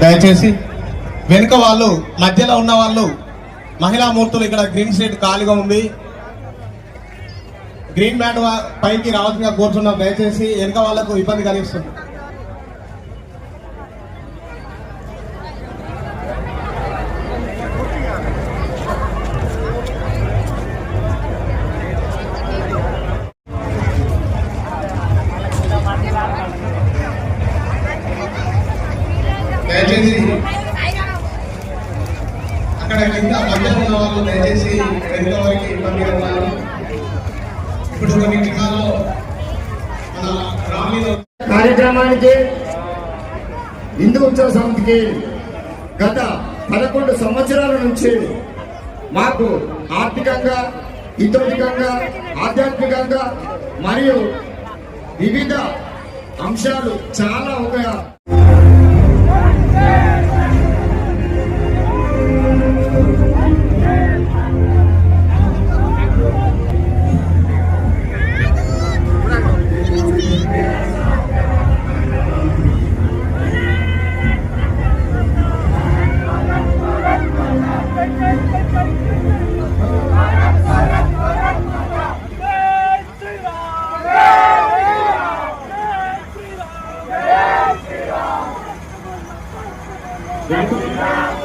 దయచేసి వెనుక వాళ్ళు మధ్యలో ఉన్న వాళ్ళు మహిళా మూర్తులు ఇక్కడ గ్రీన్ సీట్ ఖాళీగా ఉంది. గ్రీన్ మ్యాట్ పైకి రావాల్సిందిగా కోరుతున్నాం. దయచేసి వెనుక వాళ్ళకు ఇబ్బంది కలిగిస్తుంది దయచేసి అక్కడ కింద మధ్యలో ఉన్న వాళ్ళు దయచేసి వెనుక వారికి ఇబ్బందిగా ఉన్నారు ఇప్పుడు కొన్ని జిల్లాల్లో మన గ్రామీణ కార్యక్రమానికి హిందూ ఉత్సవ సమితికి గత పదకొండు సంవత్సరాల నుంచి మాకు ఆర్థికంగా హితోధికంగా ఆధ్యాత్మికంగా మరియు వివిధ అంశాలు చాలా ఒక Vai